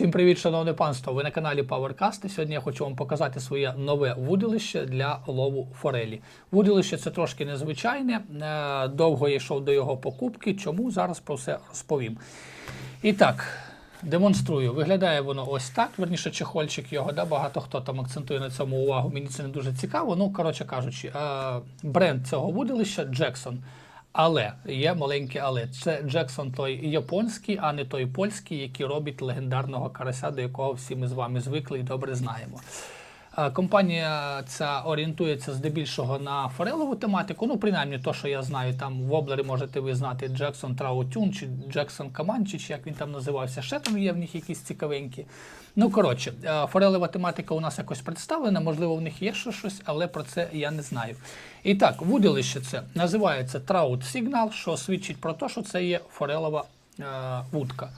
Всім привіт, шановне панство! Ви на каналі PowerCast. І Сьогодні я хочу вам показати своє нове вудилище для лову форелі. Вудилище це трошки незвичайне. е, Довго я йшов до його покупки. Чому зараз про все розповім. І так, демонструю. Виглядає воно ось так. Верніше, чехольчик його. Да? Багато хто там акцентує на цьому увагу. Мені це не дуже цікаво. Ну, коротше кажучи, е, бренд цього вудилища Jackson. Але є маленьке але. Це Джексон той японський, а не той польський, який робить легендарного карася, до якого всі ми з вами звикли і добре знаємо. Е, Компанія ця орієнтується здебільшого на форелову тематику. Ну, принаймні, то, що я знаю, там в облері можете ви знати Джексон Траутюн чи Джексон Каманчі, чи як він там називався. Ще там є в них якісь цікавенькі. Ну, коротше, е, форелева тематика у нас якось представлена, можливо, в них є ще щось, але про це я не знаю. І так, вудилище це називається Trout Signal, що свідчить про те, що це є форелова е, вудка.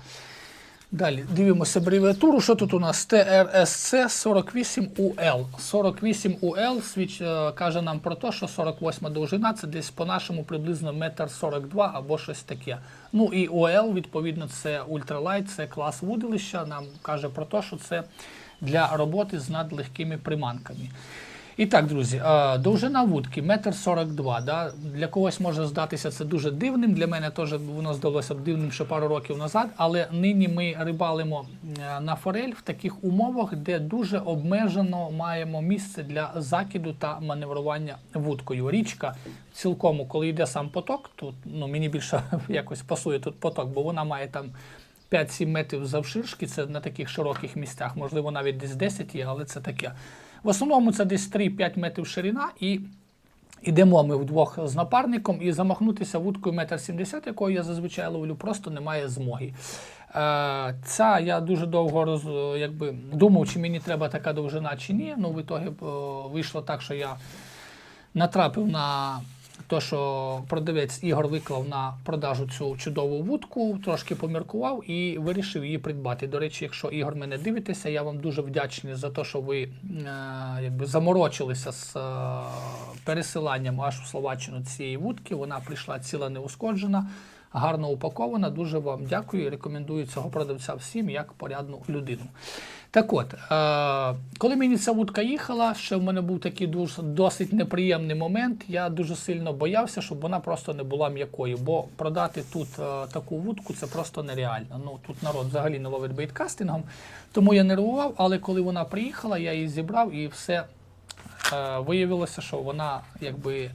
Далі дивимося абревіатуру. Що тут у нас? ТРСЦ 48UL. 48UL свіч, е, каже нам про те, що 48 довжина це десь по-нашому приблизно 1,42 м або щось таке. Ну і UL, відповідно, це ультралайт, це клас вудилища. Нам каже про те, що це для роботи з надлегкими приманками. І так, друзі, довжина вудки 1,42 м. Да? Для когось може здатися це дуже дивним. Для мене теж воно здалося дивним ще пару років назад. Але нині ми рибалимо е, на форель в таких умовах, де дуже обмежено маємо місце для закиду та маневрування вудкою. Річка цілком, коли йде сам поток, тут ну, мені більше якось пасує тут поток, бо вона має там. 5-7 метрів завширшки, це на таких широких місцях, можливо, навіть десь 10 є, але це таке. В основному це десь 3-5 метрів ширина, і йдемо ми вдвох з напарником, і замахнутися вудкою 1,70 м, якою я зазвичай ловлю, просто немає змоги. Е, Ця я дуже довго роз, якби, думав, чи мені треба така довжина, чи ні. Ну, в ітогі е, вийшло так, що я натрапив на те, що продавець Ігор виклав на продажу цю чудову вудку, трошки поміркував і вирішив її придбати. До речі, якщо Ігор мене дивитеся, я вам дуже вдячний за те, що ви е, якби заморочилися з е, пересиланням аж у Словаччину цієї вудки. Вона прийшла ціла неушкоджена. Гарно упакована, дуже вам дякую рекомендую цього продавця всім як порядну людину. Так от, е, коли мені ця вудка їхала, ще в мене був такий дуже, досить неприємний момент. Я дуже сильно боявся, щоб вона просто не була м'якою, бо продати тут е, таку вудку це просто нереально. Ну Тут народ взагалі не ловить бейткастингом, тому я нервував, але коли вона приїхала, я її зібрав і все е, виявилося, що вона якби.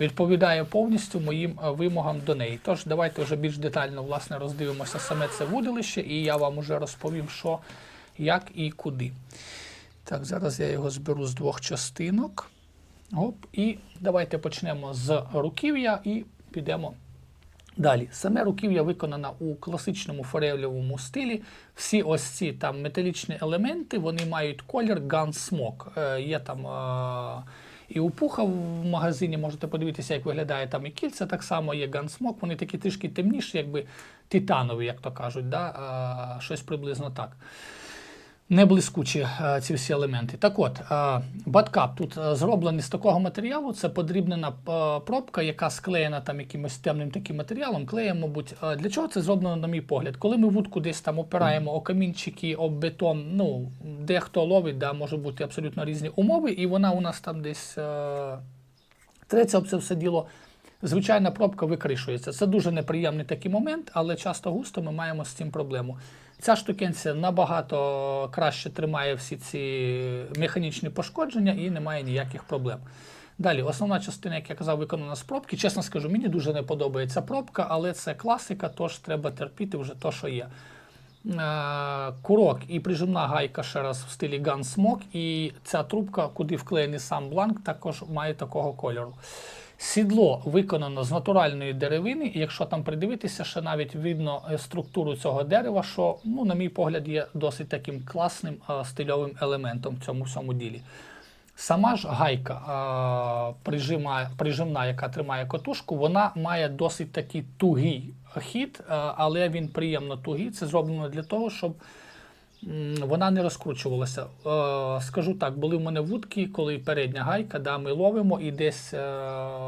Відповідає повністю моїм е, вимогам до неї. Тож давайте вже більш детально власне роздивимося саме це вудилище, і я вам уже розповім, що, як і куди. Так, зараз я його зберу з двох частинок. Оп, і давайте почнемо з руків'я і підемо Далі, саме руків'я виконано у класичному форелевому стилі. Всі ось ці там металічні елементи вони мають колір Gunsmoke. Е, є там е, і у пуха в магазині, можете подивитися, як виглядає там і кільця. Так само є гансмок. Вони такі трішки темніші, якби титанові, як то кажуть. Да? А, щось приблизно так. Не блискучі е, ці всі елементи. Так от, е, баткап тут е, зроблений з такого матеріалу. Це подрібнена пробка, яка склеєна там якимось темним таким матеріалом, клеєм, мабуть. Для чого це зроблено, на мій погляд? Коли ми вудку десь там опираємо о камінчики, об бетон, ну, дехто ловить, да, може бути абсолютно різні умови, і вона у нас там десь треться об це все діло. Звичайна пробка викришується. Це дуже неприємний такий момент, але часто густо ми маємо з цим проблему. Ця штукенція набагато краще тримає всі ці механічні пошкодження і немає ніяких проблем. Далі, основна частина, як я казав, виконана з пробки. Чесно скажу, мені дуже не подобається пробка, але це класика, тож треба терпіти вже то, що є. Е, Курок і прижимна гайка ще раз в стилі Gunsmoke, і ця трубка, куди вклеєний сам бланк, також має такого кольору. Сідло виконано з натуральної деревини, і якщо там придивитися, ще навіть видно е, структуру цього дерева, що, ну, на мій погляд, є досить таким класним е, стильовим елементом в цьому всьому ділі. Сама ж гайка е, прижима, прижимна, яка тримає котушку, вона має досить такий тугий хід, е, але він приємно тугий. Це зроблено для того, щоб вона не розкручувалася. Е, скажу так, були в мене вудки, коли передня гайка, да, ми ловимо, і десь е,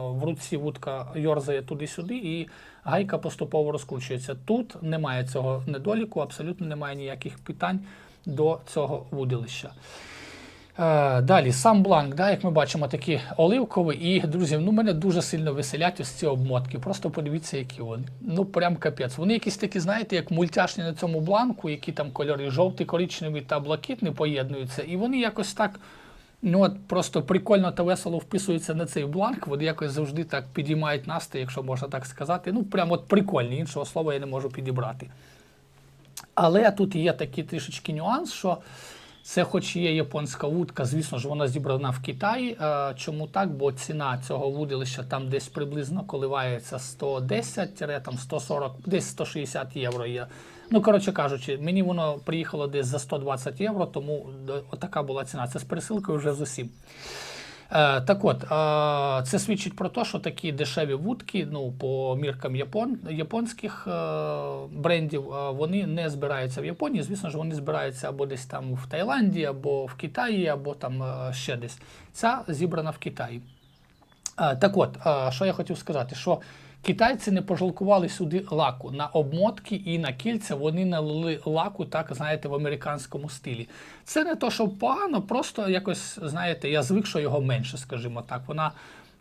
в руці вудка йорзає туди-сюди, і гайка поступово розкручується. Тут немає цього недоліку, абсолютно немає ніяких питань до цього вудилища. Е, Далі, сам бланк, да, як ми бачимо, такий оливковий. І, друзі, ну мене дуже сильно веселять ось ці обмотки. Просто подивіться, які вони. Ну, прям капець. Вони якісь такі, знаєте, як мультяшні на цьому бланку, які там кольори жовтий, коричневий та блакитний поєднуються. І вони якось так. Ну от просто прикольно та весело вписуються на цей бланк. Вони якось завжди так підіймають настрій, якщо можна так сказати. Ну, прям от прикольні, іншого слова я не можу підібрати. Але тут є такий трішечки нюанс, що це, хоч є японська вудка, звісно ж, вона зібрана в Китаї. Чому так? Бо ціна цього вудилища там десь приблизно коливається 110, там 140, десь 160 євро є. Ну, коротше кажучи, мені воно приїхало десь за 120 євро, тому така була ціна. Це з пересилкою вже з усім. Е, так от, е, це свідчить про те, що такі дешеві вудки, ну, по міркам япон, японських е, брендів, вони не збираються в Японії. Звісно ж, вони збираються або десь там в Таїланді, або в Китаї, або там ще десь. Ця зібрана в Китаї. Так от, що я хотів сказати, що китайці не пожалкували сюди лаку на обмотки і на кільця. Вони налили лаку, так знаєте, в американському стилі. Це не то, що погано, просто якось, знаєте, я звик, що його менше, скажімо так. Вона,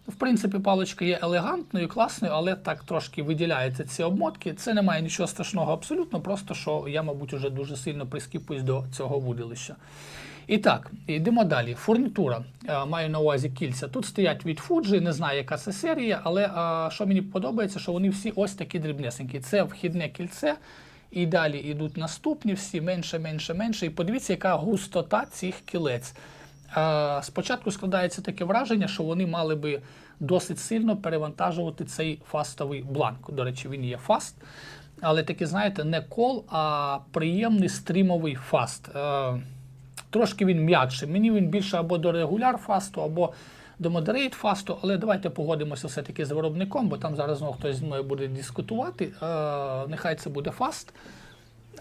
в принципі, паличка є елегантною, класною, але так трошки виділяються ці обмотки. Це не має нічого страшного абсолютно, просто що я, мабуть, уже дуже сильно прискіпуюсь до цього вудилища. І так, йдемо далі. Фурнітура. Е, Маю на увазі кільця. Тут стоять від Fuji, не знаю, яка це серія, але е, що мені подобається, що вони всі ось такі дрібнесенькі. Це вхідне кільце, і далі йдуть наступні, всі менше, менше, менше. І подивіться, яка густота цих кілець. Е, Спочатку складається таке враження, що вони мали би досить сильно перевантажувати цей фастовий бланк. До речі, він є фаст. Але такий, знаєте, не кол, а приємний стрімовий фаст. Трошки він м'якший. Мені він більше або до регуляр фасту, або до модерейт фасту, але давайте погодимося все-таки з виробником, бо там зараз знову хтось зі мною буде дискутувати. Е, нехай це буде фаст,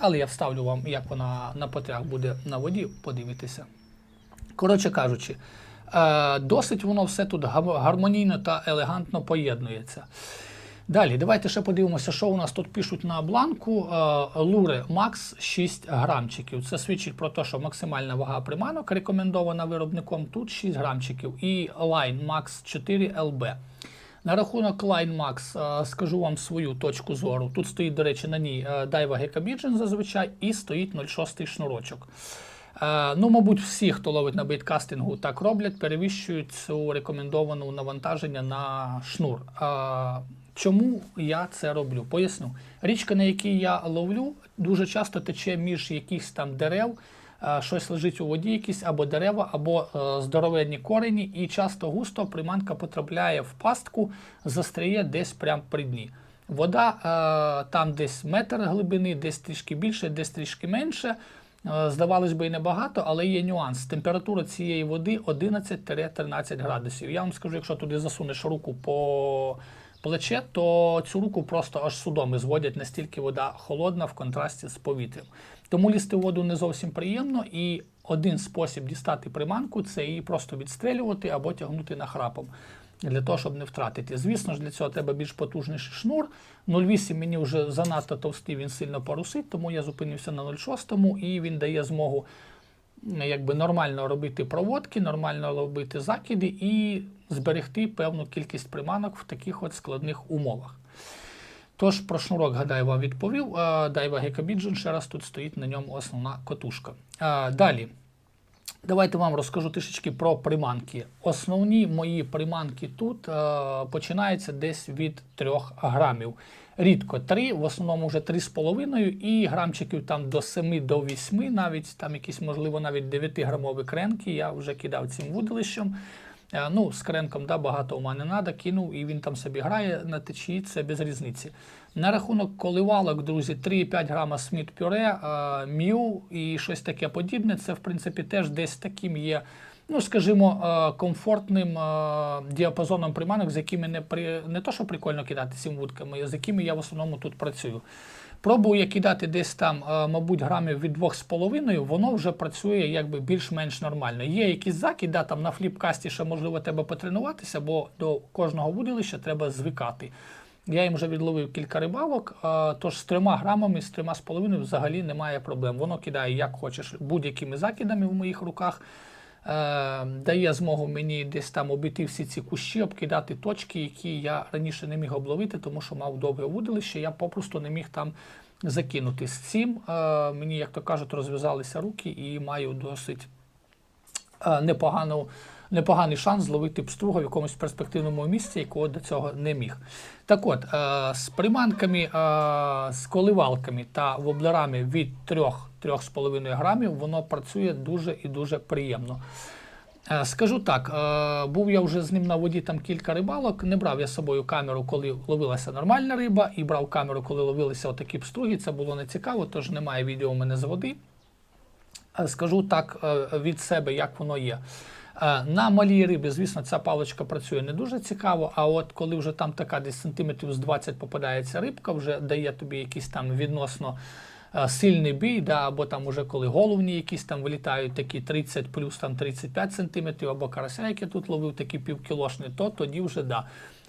але я вставлю вам, як вона на потрях буде на воді, подивитися. Коротше кажучи, е, досить воно все тут гармонійно та елегантно поєднується. Далі, давайте ще подивимося, що у нас тут пишуть на бланку. Е, Лури Макс 6 грамчиків. Це свідчить про те, що максимальна вага приманок рекомендована виробником тут 6 грамчиків. І Line Max 4 LB. На рахунок Line Max е, скажу вам свою точку зору. Тут стоїть, до речі, на ній е, Daiwa зазвичай і стоїть 0,6 шнурочок. Ну, мабуть, всі, хто ловить на бейткастингу, так роблять, перевищують цю рекомендовану навантаження на шнур. Чому я це роблю? Поясню. Річка, на якій я ловлю, дуже часто тече між якихось там дерев, е, щось лежить у воді, якісь або дерева, або е, здоровенні корені, і часто густо приманка потрапляє в пастку, застряє десь прямо при дні. Вода е, там десь метр глибини, десь трішки більше, десь трішки менше. Здавалось би, і небагато, але є нюанс. Температура цієї води 11-13 градусів. Я вам скажу, якщо туди засунеш руку по плече, то цю руку просто аж судоми зводять, настільки вода холодна в контрасті з повітрям. Тому лізти в воду не зовсім приємно, і один спосіб дістати приманку це її просто відстрелювати або тягнути нахрапом. Для того, щоб не втратити. Звісно ж, для цього треба більш потужніший шнур. 0,8 мені вже занадто товстий, він сильно порусить, тому я зупинився на 0,6 і він дає змогу якби нормально робити проводки, нормально робити закиди і зберегти певну кількість приманок в таких от складних умовах. Тож про шнурок, гадаю, вам відповів. Дайва Гекабіджин, ще раз тут стоїть на ньому основна котушка. Далі. Давайте вам розкажу трішечки про приманки. Основні мої приманки тут е, починаються десь від 3 грамів. Рідко 3, в основному вже 3,5 і грамчиків там до 7 до 8, навіть там якісь, можливо, навіть 9 грамові кренки. Я вже кидав цим вудилищем. Е, Ну, з кренком да, багато у мене треба, кинув, і він там собі грає на течії, це без різниці. На рахунок коливалок, друзі, 3,5 грама Сміт пюре, е, м'ю і щось таке подібне. Це, в принципі, теж десь таким є, ну, скажімо, е, комфортним діапазоном приманок, з якими не, при, не то, що прикольно кидати цим вудками, з якими я в основному тут працюю. Пробую кидати десь там, е, мабуть, грамів від 2,5, воно вже працює якби більш-менш нормально. Є якісь закиди, там на фліпкасті ще можливо треба потренуватися, бо до кожного вудилища треба звикати. Я їм вже відловив кілька рибалок, е, тож з трьома грамами, з трьома з половиною взагалі немає проблем. Воно кидає як хочеш будь-якими закидами в моїх руках. Е, дає змогу мені десь там обійти всі ці кущі, обкидати точки, які я раніше не міг обловити, тому що мав довге вудилище, я попросту не міг там закинути. З цим е, мені, як то кажуть, розв'язалися руки і маю досить е, непогану, непоганий шанс зловити пструга в якомусь перспективному місці, якого до цього не міг. Так от, е, з приманками, е, з коливалками та воблерами від 3-3,5 грамів воно працює дуже і дуже приємно. Е, Скажу так, був я вже з ним на воді там кілька рибалок. Не брав я з собою камеру, коли ловилася нормальна риба, і брав камеру, коли ловилися отакі пструги. Це було не цікаво, тож немає відео у мене з води. Скажу так від себе, як воно є. Е, На малій рибі, звісно, ця паличка працює не дуже цікаво. А от коли вже там така десь сантиметрів з 20 попадається рибка, вже дає тобі якийсь там відносно е, сильний бій, да, або там уже коли головні якісь там вилітають такі 30 плюс там 35 сантиметрів, або карася, як я тут ловив, такі півкілошні, то тоді вже да.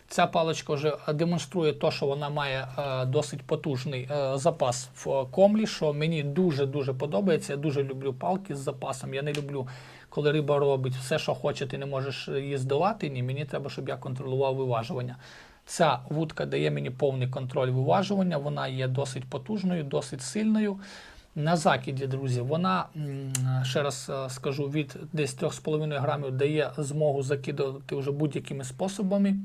Ця паличка вже демонструє те, що вона має е, досить потужний е, запас в комлі, що мені дуже-дуже подобається. Я дуже люблю палки з запасом. Я не люблю, коли риба робить все, що хоче, ти не можеш її здолати. Ні, мені треба, щоб я контролював виважування. Ця вудка дає мені повний контроль виважування, вона є досить потужною, досить сильною. На закиді, друзі, вона, ще раз е, скажу, від десь 3,5 грамів дає змогу закидувати вже будь-якими способами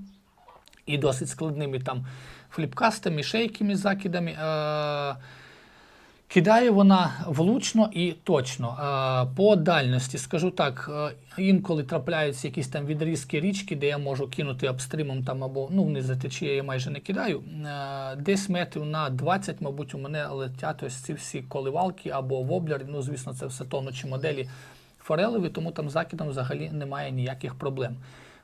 і досить складними там фліпкастами, шейкими закидами. Е, Кидає вона влучно і точно. По дальності, скажу так, е, інколи трапляються якісь там відрізки річки, де я можу кинути апстримом там або ну, вниз за течією я майже не кидаю. Е, Десь метрів на 20, мабуть, у мене летять ось ці всі коливалки або воблери. Ну, звісно, це все тонучі моделі форелеві, тому там закидом взагалі немає ніяких проблем.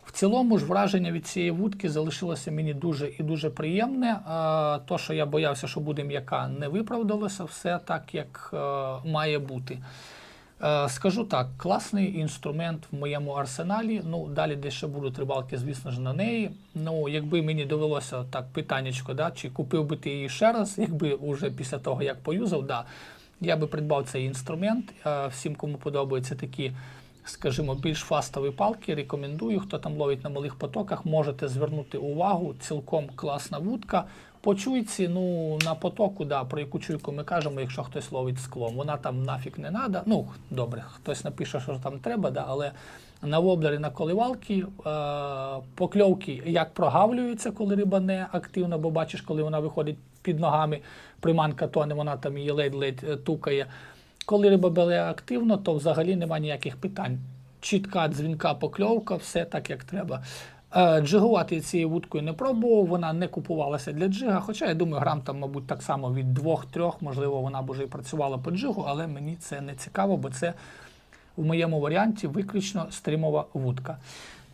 В цілому ж враження від цієї вудки залишилося мені дуже і дуже приємне. То, що я боявся, що буде м'яка, не виправдалося, все так, як е, має бути. Е, Скажу так, класний інструмент в моєму арсеналі. Ну, далі десь ще будуть рибалки, звісно ж, на неї. Ну, якби мені довелося так питаннячко, да, чи купив би ти її ще раз, якби уже після того, як поюзав, да, я би придбав цей інструмент. Е, Всім, кому подобаються такі скажімо, більш фастові палки. Рекомендую, хто там ловить на малих потоках, можете звернути увагу. Цілком класна вудка. По чуйці, ну на потоку, да, про яку чуйку ми кажемо, якщо хтось ловить склом. Вона там нафіг не треба. Ну, добре, хтось напише, що там треба, да, але на воблері, на коливалки е, покльовки як прогавлюються, коли риба не активна, бо бачиш, коли вона виходить під ногами, приманка тоне, вона там її ледь-ледь е, тукає. Коли риба бере активно, то взагалі немає ніяких питань. Чітка дзвінка покльовка, все так, як треба. Е, Джигувати цією вудкою не пробував, вона не купувалася для джига. Хоча я думаю, грам там, мабуть, так само від 2-3, можливо, вона б вже і працювала по джигу, але мені це не цікаво, бо це в моєму варіанті виключно стримова вудка.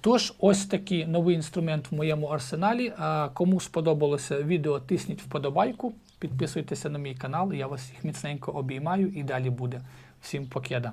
Тож, ось такий новий інструмент в моєму арсеналі. А Кому сподобалося відео, тисніть вподобайку, підписуйтеся на мій канал. Я вас всіх міцненько обіймаю і далі буде. Всім покеда!